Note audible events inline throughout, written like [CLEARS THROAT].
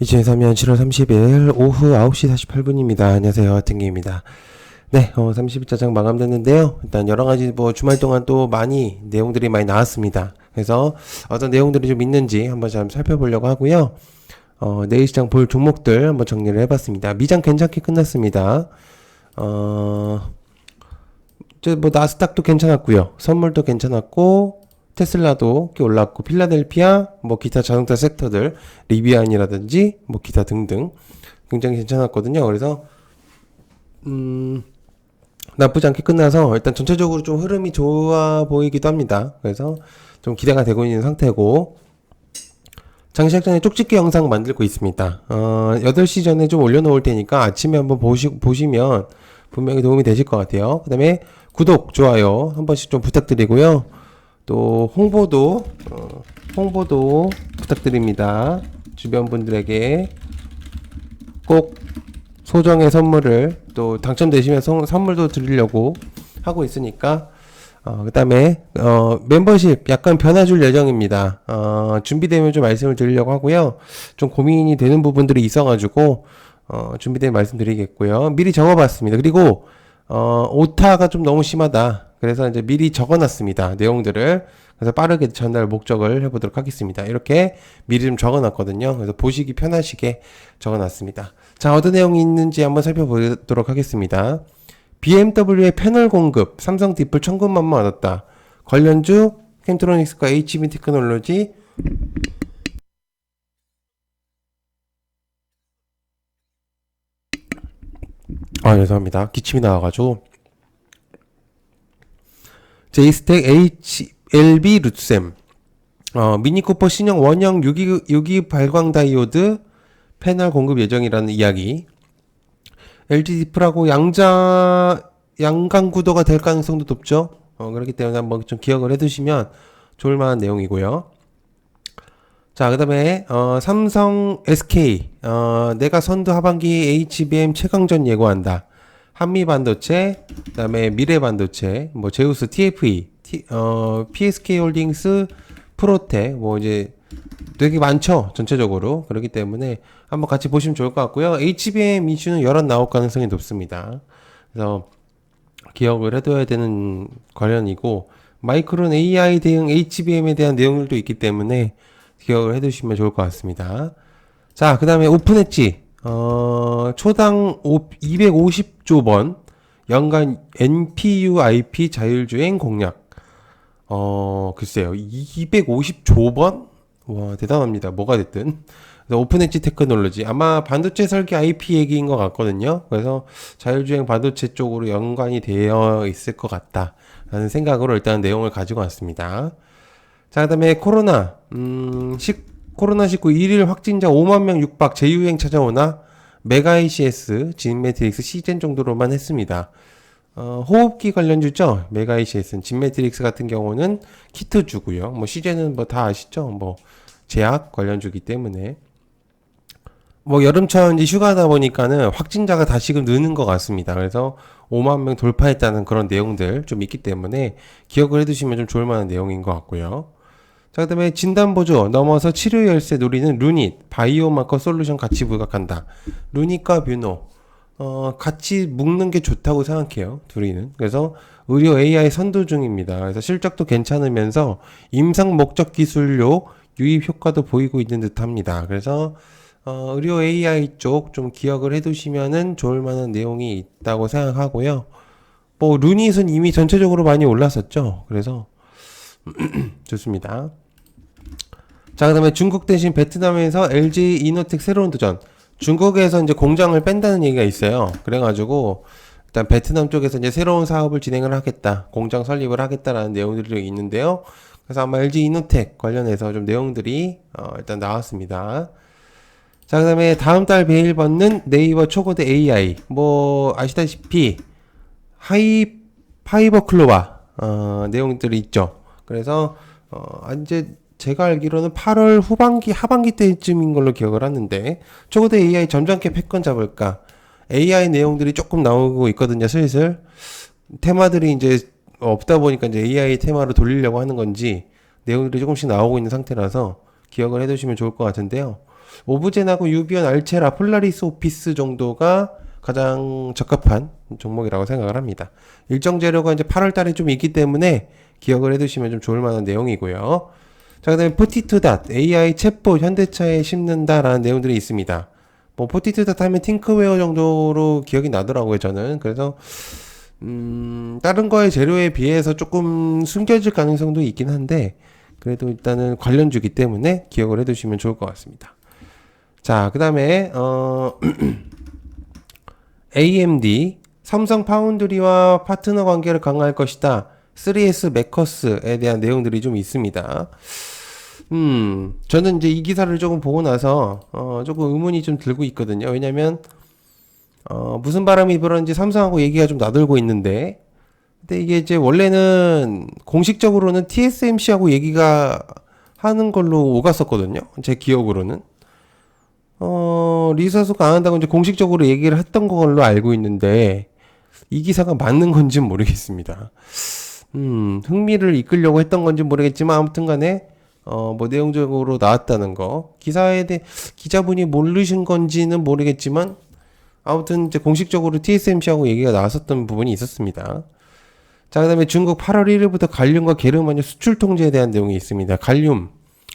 2023년 7월 30일 오후 9시 48분입니다. 안녕하세요. 등기입니다. 네, 어, 30일자장 마감됐는데요. 일단 여러 가지 뭐 주말 동안 또 많이 내용들이 많이 나왔습니다. 그래서 어떤 내용들이 좀 있는지 한번 좀 살펴보려고 하고요. 어, 내일 시장 볼 종목들 한번 정리를 해봤습니다. 미장 괜찮게 끝났습니다. 어, 저뭐 나스닥도 괜찮았고요. 선물도 괜찮았고 테슬라도 꽤 올랐고 필라델피아 뭐 기타 자동차 섹터들 리비안이라든지 뭐 기타 등등 굉장히 괜찮았거든요. 그래서 음 나쁘지 않게 끝나서 일단 전체적으로 좀 흐름이 좋아 보이기도 합니다. 그래서 좀 기대가 되고 있는 상태고 장시작 전에 쪽집게 영상 만들고 있습니다. 어, 8시 전에 좀 올려놓을 테니까 아침에 한번 보시, 보시면 분명히 도움이 되실 것 같아요. 그 다음에 구독, 좋아요 한 번씩 좀 부탁드리고요. 또 홍보도, 어, 홍보도 부탁드립니다. 주변 분들에게 꼭 소정의 선물을 또 당첨되시면 선- 선물도 드리려고 하고 있으니까 어, 그 다음에, 어, 멤버십 약간 변화 줄 예정입니다. 어, 준비되면 좀 말씀을 드리려고 하고요. 좀 고민이 되는 부분들이 있어가지고, 어, 준비되면 말씀드리겠고요. 미리 적어봤습니다. 그리고, 어, 오타가 좀 너무 심하다. 그래서 이제 미리 적어놨습니다. 내용들을. 그래서 빠르게 전달 목적을 해보도록 하겠습니다. 이렇게 미리 좀 적어놨거든요. 그래서 보시기 편하시게 적어놨습니다. 자, 어떤 내용이 있는지 한번 살펴보도록 하겠습니다. BMW의 패널 공급, 삼성 디플 천금만만 얻었다. 관련주, 켄트로닉스과 HB 테크놀로지, 아, 죄송합니다. 기침이 나와가지고. 제이스텍 HLB 루셈, 어, 미니쿠퍼 신형 원형 유기, 유기 발광 다이오드 패널 공급 예정이라는 이야기. LG 디플하고 양자 양강 구도가 될 가능성도 높죠. 어, 그렇기 때문에 한번 좀 기억을 해두시면 좋을 만한 내용이고요. 자, 그 다음에 어, 삼성 SK 어, 내가 선두 하반기 HBM 최강전 예고한다. 한미 반도체, 그다음에 미래 반도체, 뭐 제우스 TFE, 어, PSK 홀딩스, 프로테 뭐 이제 되게 많죠 전체적으로. 그렇기 때문에 한번 같이 보시면 좋을 것 같고요. HBM 이슈는 여러 나올 가능성이 높습니다. 그래서 기억을 해둬야 되는 관련이고 마이크론 AI 대응 HBM에 대한 내용들도 있기 때문에 기억을 해두시면 좋을 것 같습니다. 자 그 다음에 오픈 엣지 어, 초당 250조 번 연간 NPU IP 자율주행 공략 어, 글쎄요. 250조 번? 와, 대단합니다. 뭐가 됐든. 그래서 오픈 엣지 테크놀로지. 아마 반도체 설계 IP 얘기인 것 같거든요. 그래서 자율주행 반도체 쪽으로 연관이 되어 있을 것 같다. 라는 생각으로 일단 내용을 가지고 왔습니다. 자, 그 다음에 코로나. 음, 식, 코로나19 1일 확진자 5만 명 육박 재유행 찾아오나? 메가 ACS, 진매트릭스 시즌 정도로만 했습니다. 어, 호흡기 관련주죠. 메가 ACS는 진매트릭스 같은 경우는 키트주고요. 뭐 시제는 뭐다 아시죠. 뭐 제약 관련주기 때문에 뭐 여름철 이제 휴가다 보니까는 확진자가 다시금 느는 것 같습니다. 그래서 5만 명 돌파했다는 그런 내용들 좀 있기 때문에 기억을 해두시면 좀 좋을 만한 내용인 것 같고요. 자, 그 다음에 진단보조 넘어서 치료 열쇠 노리는 루닛, 바이오마커 솔루션 같이 부각한다. 루닛과 뷰노, 어, 같이 묶는 게 좋다고 생각해요. 둘이는. 그래서 의료 AI 선도 중입니다. 그래서 실적도 괜찮으면서 임상 목적 기술료 유입 효과도 보이고 있는 듯 합니다. 그래서 어, 의료 AI 쪽 좀 기억을 해 두시면은 좋을 만한 내용이 있다고 생각하고요. 뭐 루닛은 이미 전체적으로 많이 올랐었죠. 그래서 [CLEARS THROAT] 좋습니다. 자, 그다음에 중국 대신 베트남에서 LG 이노텍 새로운 도전. 중국에서 이제 공장을 뺀다는 얘기가 있어요. 그래가지고 일단 베트남 쪽에서 이제 새로운 사업을 진행을 하겠다, 공장 설립을 하겠다라는 내용들이 있는데요. 그래서 아마 LG 이노텍 관련해서 좀 내용들이 어, 일단 나왔습니다. 자, 그다음에 다음 달 베일 받는 네이버 초고대 AI 뭐 아시다시피 하이 파이버 클로바 어, 내용들이 있죠. 그래서 어, 이제 제가 알기로는 8월 후반기 하반기 때쯤인 걸로 기억을 하는데 초고대 AI 점잖게 패권 잡을까 AI 내용들이 조금 나오고 있거든요 슬슬 테마들이 이제 없다 보니까 이제 AI 테마로 돌리려고 하는 건지 내용들이 조금씩 나오고 있는 상태라서 기억을 해두시면 좋을 것 같은데요 오브젠하고 유비언, 알체라, 폴라리스 오피스 정도가 가장 적합한 종목이라고 생각을 합니다. 일정 재료가 이제 8월 달에 좀 있기 때문에 기억을 해 두시면 좀 좋을 만한 내용이고요. 자, 그 다음에 포티투닷, AI 챗봇 현대차에 심는다라는 내용들이 있습니다. 뭐, 포티투닷 하면 팅크웨어 정도로 기억이 나더라고요, 저는. 그래서, 음, 다른 거의 재료에 비해서 조금 숨겨질 가능성도 있긴 한데, 그래도 일단은 관련주기 때문에 기억을 해 두시면 좋을 것 같습니다. 자, 그 다음에, 어, [CLEARS THROAT] AMD, 삼성 파운드리와 파트너 관계를 강화할 것이다. 3S 메커스에 대한 내용들이 좀 있습니다. 음, 저는 이제 이 기사를 조금 보고 나서, 어, 조금 의문이 좀 들고 있거든요. 왜냐면, 어, 무슨 바람이 불었는지 삼성하고 얘기가 좀 나돌고 있는데, 근데 이게 이제 원래는 공식적으로는 TSMC하고 얘기가 하는 걸로 오갔었거든요. 제 기억으로는. 어, 리서스가 안 한다고 이제 공식적으로 얘기를 했던 걸로 알고 있는데, 이 기사가 맞는 건지는 모르겠습니다. 음, 흥미를 이끌려고 했던 건지 모르겠지만, 아무튼 간에, 어, 뭐 내용적으로 나왔다는 거. 기사에 대해 기자분이 모르신 건지는 모르겠지만, 아무튼 이제 공식적으로 TSMC하고 얘기가 나왔었던 부분이 있었습니다. 자, 그 다음에 중국 8월 1일부터 갈륨과 게르마늄 수출 통제에 대한 내용이 있습니다. 갈륨.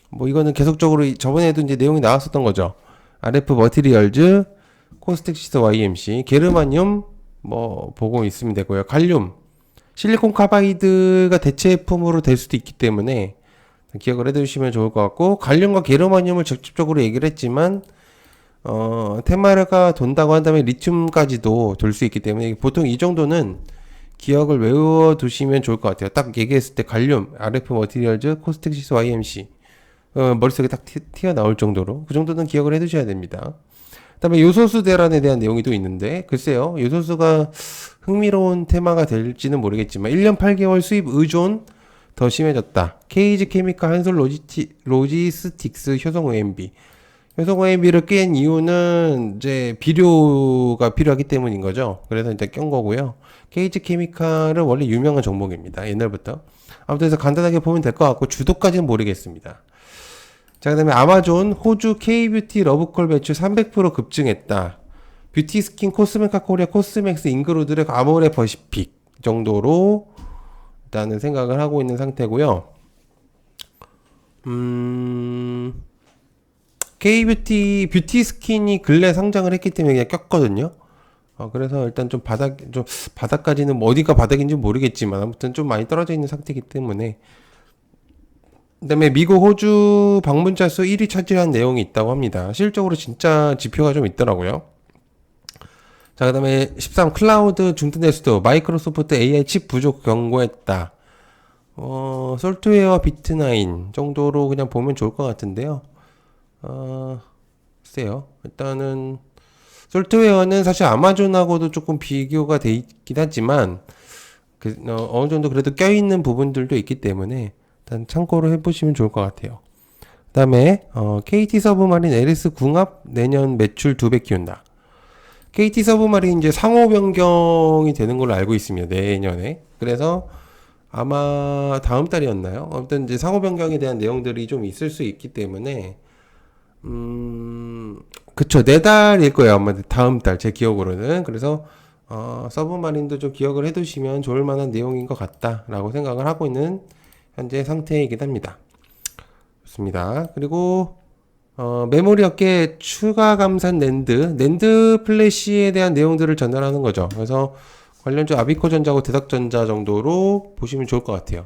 뭐 이거는 계속적으로 이- 저번에도 이제 내용이 나왔었던 거죠. RF 머티리얼즈, 코스텍시스 YMC, 게르마늄 뭐 보고 있으면 되고요. 갈륨. 실리콘 카바이드가 대체품으로 될 수도 있기 때문에 기억을 해두시면 좋을 것 같고 갈륨과 게르마늄을 직접적으로 얘기를 했지만 어 테마르가 돈다고 한다면 리튬까지도 돌 수 있기 때문에 보통 이 정도는 기억을 외워 두시면 좋을 것 같아요. 딱 얘기했을 때 갈륨, RF 머티리얼즈, 코스텍시스 YMC 어, 머릿속에 딱 튀, 튀어나올 정도로 그 정도는 기억을 해 두셔야 됩니다. 그다음에 요소수 대란에 대한 내용이 또 있는데 글쎄요 요소수가 흥미로운 테마가 될지는 모르겠지만 1년 8개월 수입 의존 더 심해졌다. 케이지 케미칼 한솔 로지티, 로지스틱스 효성 OMB 효성 OMB를 깬 이유는 이제 비료가 필요하기 때문인 거죠. 그래서 이제 깬 거고요. 케이지 케미칼은 원래 유명한 종목입니다. 옛날부터. 아무튼 그래서 간단하게 보면 될 것 같고 주도까지는 모르겠습니다. 자, 그 다음에 아마존 호주 K뷰티 러브콜 매출 300% 급증했다. 뷰티 스킨 코스메카 코리아 코스맥스 잉그루드의 아모레 퍼시픽 정도로 일단은 생각을 하고 있는 상태고요. 음, K뷰티 뷰티 스킨이 근래 상장을 했기 때문에 그냥 꼈거든요. 어, 그래서 일단 좀 바닥, 좀 바닥까지는 뭐 어디가 바닥인지 모르겠지만 아무튼 좀 많이 떨어져 있는 상태이기 때문에 그다음에 미국 호주 방문자 수 1위 차지한 내용이 있다고 합니다. 실적으로 진짜 지표가 좀 있더라고요. 자, 그 다음에 13 클라우드 중단될 수도 마이크로소프트 AI 칩 부족 경고했다. 어, 솔트웨어 비트나인 정도로 그냥 보면 좋을 것 같은데요. 어, 글쎄요. 일단은 솔트웨어는 사실 아마존하고도 조금 비교가 돼 있긴 하지만 그, 어, 어느 정도 그래도 껴있는 부분들도 있기 때문에 일단 참고로 해보시면 좋을 것 같아요. 그 다음에 어, KT 서브마린 LS 궁합 내년 매출 두 배 키운다. KT 서브마린 이제 상호 변경이 되는 걸로 알고 있습니다. 내년에. 그래서 아마 다음 달이었나요? 아무튼 이제 상호 변경에 대한 내용들이 좀 있을 수 있기 때문에 음 그쵸 네 달일 거예요 아마 다음 달 제 기억으로는 그래서 어 서브마린도 좀 기억을 해두시면 좋을 만한 내용인 것 같다라고 생각을 하고 있는 현재 상태이긴 합니다. 좋습니다. 그리고 어, 메모리 업계 추가 감산 낸드, 낸드 플래시에 대한 내용들을 전달하는 거죠. 그래서 관련주 아비코 전자하고 대덕전자 정도로 보시면 좋을 것 같아요.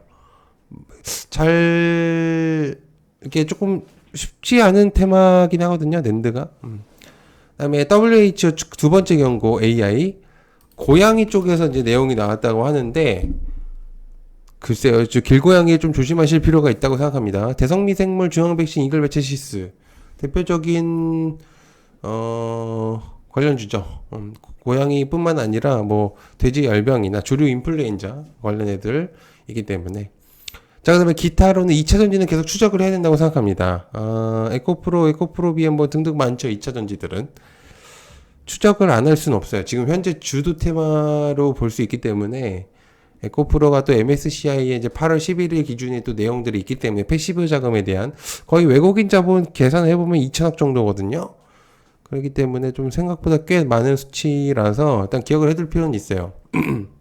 잘 이게 조금 쉽지 않은 테마긴 하거든요. 낸드가. 음. 그다음에 WHO 두 번째 경고 AI 고양이 쪽에서 이제 내용이 나왔다고 하는데 글쎄요, 저 길고양이에 좀 조심하실 필요가 있다고 생각합니다. 대성미생물 중앙 백신 이글 베체시스 대표적인 어 관련주죠. 음, 고양이뿐만 아니라 뭐 돼지 열병이나 조류 인플루엔자 관련 애들이기 때문에 자 그다음에 기타로는 2차 전지는 계속 추적을 해야 된다고 생각합니다. 아, 에코프로, 에코프로 비엠 뭐 등등 많죠. 2차 전지들은 추적을 안 할 수는 없어요. 지금 현재 주도 테마로 볼 수 있기 때문에 에코프로가 또 MSCI에 이제 8월 11일 기준에 또 내용들이 있기 때문에 패시브 자금에 대한 거의 외국인 자본 계산을 해보면 2천억 정도거든요. 그렇기 때문에 좀 생각보다 꽤 많은 수치라서 일단 기억을 해둘 필요는 있어요. [CLEARS THROAT]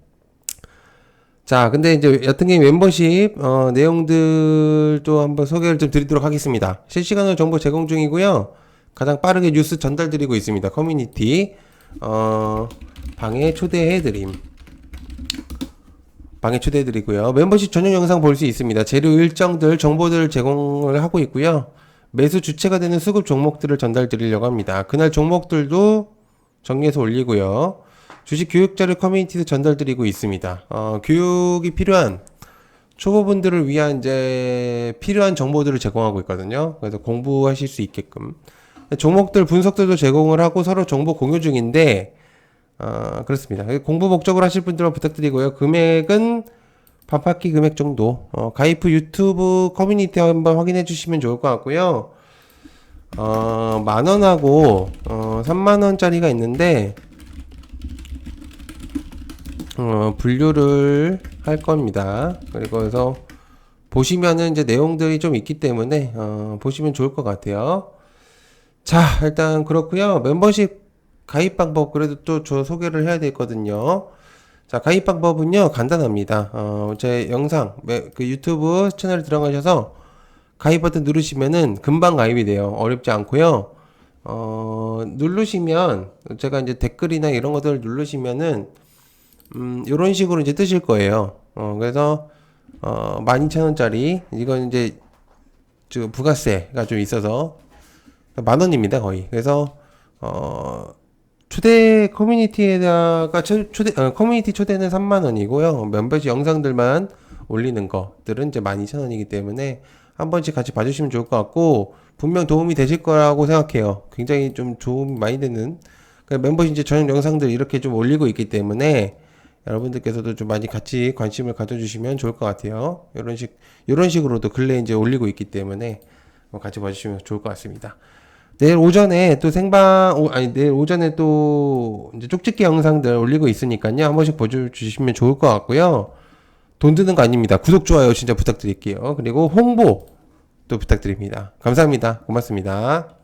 자, 근데 이제 여튼 게임 멤버십 어, 내용들도 한번 소개를 좀 드리도록 하겠습니다. 실시간으로 정보 제공 중이고요. 가장 빠르게 뉴스 전달드리고 있습니다. 커뮤니티 어, 방에 초대해드림. 방에 초대해드리고요. 멤버십 전용 영상 볼 수 있습니다. 재료 일정들 정보들을 제공을 하고 있고요. 매수 주체가 되는 수급 종목들을 전달 드리려고 합니다. 그날 종목들도 정리해서 올리고요. 주식 교육 자료 커뮤니티도 전달 드리고 있습니다. 어, 교육이 필요한 초보분들을 위한 이제 필요한 정보들을 제공하고 있거든요. 그래서 공부하실 수 있게끔 종목들 분석들도 제공을 하고 서로 정보 공유 중인데 어, 그렇습니다. 공부 목적으로 하실 분들만 부탁드리고요. 금액은 반바퀴 금액 정도 어, 가입 후 유튜브 커뮤니티 한번 확인해 주시면 좋을 것 같고요. 어, 만 원하고 어, 3만 원짜리가 있는데 어, 분류를 할 겁니다. 그리고 그래서 보시면은 이제 내용들이 좀 있기 때문에 어, 보시면 좋을 것 같아요. 자, 일단 그렇고요. 멤버십 가입 방법 그래도 또 저 소개를 해야 되거든요. 자, 가입 방법은요 간단합니다. 어, 제 영상 매- 그 유튜브 채널 들어가셔서 가입 버튼 누르시면은 금방 가입이 돼요. 어렵지 않고요. 어, 누르시면 제가 이제 댓글이나 이런 것들을 누르시면은 음, 요런 식으로 이제 뜨실 거예요. 어, 그래서, 어, 12,000원짜리, 이건 이제, 저, 부가세가 좀 있어서, 만 원입니다, 거의. 그래서, 어, 초대 커뮤니티에다가, 초, 초대, 어, 커뮤니티 초대는 3만 원이고요. 멤버십 영상들만 올리는 것들은 이제 12,000원이기 때문에, 한 번씩 같이 봐주시면 좋을 것 같고, 분명 도움이 되실 거라고 생각해요. 굉장히 좀 도움이 많이 되는, 그 멤버십 이제 전용 영상들 이렇게 좀 올리고 있기 때문에, 여러분들께서도 좀 많이 같이 관심을 가져주시면 좋을 것 같아요. 이런 식, 이런 식으로도 근래 이제 올리고 있기 때문에 뭐 같이 봐주시면 좋을 것 같습니다. 내일 오전에 또 생방, 오, 아니, 내일 오전에 또 이제 쪽집기 영상들 올리고 있으니까요. 한 번씩 보여주시면 좋을 것 같고요. 돈 드는 거 아닙니다. 구독, 좋아요 진짜 부탁드릴게요. 그리고 홍보 또 부탁드립니다. 감사합니다. 고맙습니다.